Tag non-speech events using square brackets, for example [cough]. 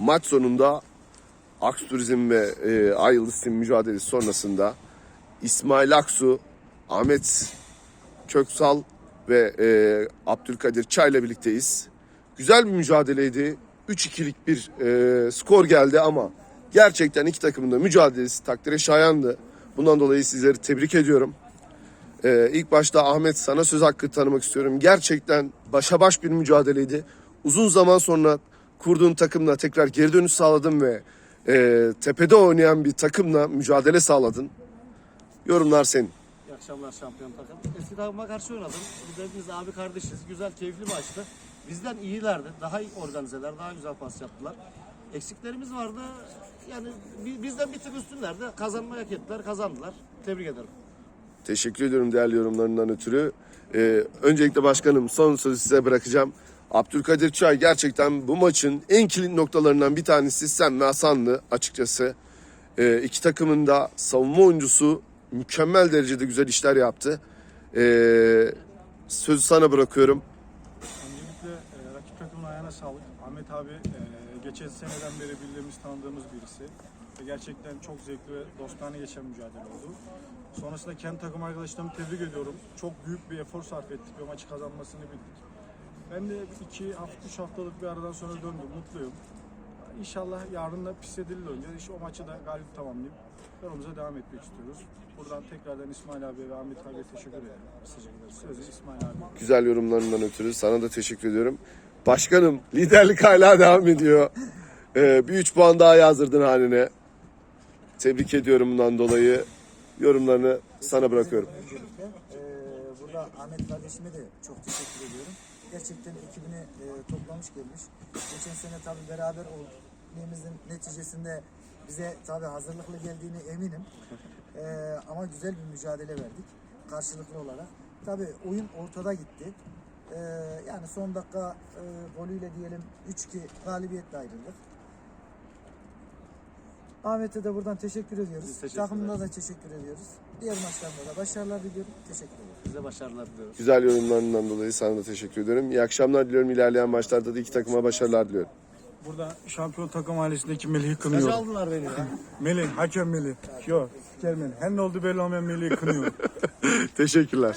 Maç sonunda Aks Turizm ve e, Ay Yıldız mücadelesi sonrasında İsmail Aksu, Ahmet Köksal ve e, Abdülkadir Çay'la birlikteyiz. Güzel bir mücadeleydi. 3-2'lik bir e, skor geldi ama gerçekten iki takımın da mücadelesi takdire şayandı. Bundan dolayı sizleri tebrik ediyorum. Ee, ilk başta Ahmet sana söz hakkı tanımak istiyorum. Gerçekten başa baş bir mücadeleydi. Uzun zaman sonra kurduğun takımla tekrar geri dönüş sağladın ve e, tepede oynayan bir takımla mücadele sağladın. Yorumlar senin. İyi akşamlar şampiyon takım. Eski takıma karşı oynadım. Biz hepimiz abi kardeşiz. Güzel, keyifli maçtı. Bizden iyilerdi. Daha iyi organizeler, daha güzel pas yaptılar. Eksiklerimiz vardı. Yani bi- bizden bir tık üstünlerdi. Kazanmayı hak ettiler, kazandılar. Tebrik ederim. Teşekkür ediyorum değerli yorumlarından ötürü. Ee, öncelikle başkanım son sözü size bırakacağım. Abdülkadir Çay gerçekten bu maçın en kilit noktalarından bir tanesi sen ve Hasan'dı açıkçası. Ee, iki takımın da savunma oyuncusu mükemmel derecede güzel işler yaptı. Ee, sözü sana bırakıyorum. Öncelikle e, rakip takımın ayağına sağlık. Ahmet abi e, geçen seneden beri bildiğimiz, tanıdığımız birisi. Ve gerçekten çok zevkli ve dostane geçen mücadele oldu. Sonrasında kendi takım arkadaşlarımı tebrik ediyorum. Çok büyük bir efor sarf ettik ve maçı kazanmasını bildik. Ben de iki hafta, üç haftalık bir aradan sonra döndüm, mutluyum. İnşallah yarın da pis edildi oynayacağız. İşte o maçı da galip tamamlayıp yolumuza devam etmek istiyoruz. Buradan tekrardan İsmail abi ve Ahmet abiye teşekkür ederim. Sözü İsmail abi. Güzel yorumlarından ötürü sana da teşekkür ediyorum. Başkanım liderlik hala devam ediyor. Ee, bir 3 puan daha yazdırdın haline. Tebrik ediyorum bundan dolayı. Yorumlarını sana bırakıyorum. Öncelikle eee, burada Ahmet kardeşime de çok teşekkür ediyorum. Gerçekten ekibini eee, toplamış gelmiş. Geçen sene tabii beraber olduğumuzun neticesinde bize tabii hazırlıklı geldiğini eminim. Eee, ama güzel bir mücadele verdik karşılıklı olarak. Tabii oyun ortada gitti. Eee, yani son dakika eee, golüyle diyelim 3-2 galibiyetle ayrıldık. Ahmet'e de buradan teşekkür ediyoruz. Biz teşekkür Takımına da teşekkür ediyoruz. Diğer maçlarında da başarılar diliyorum. Teşekkür ederim. Size başarılar diliyorum. Güzel yorumlarından dolayı sana da teşekkür ediyorum. İyi akşamlar diliyorum. İlerleyen maçlarda da iki takıma başarılar diliyorum. Burada şampiyon takım ailesindeki Melih'i Kaç kınıyorum. aldılar beni ya? [laughs] Melih, hakem Melih. Yok, spiker Melih. Her ne oldu belli olmayan Melih'i kınıyorum. [laughs] Teşekkürler.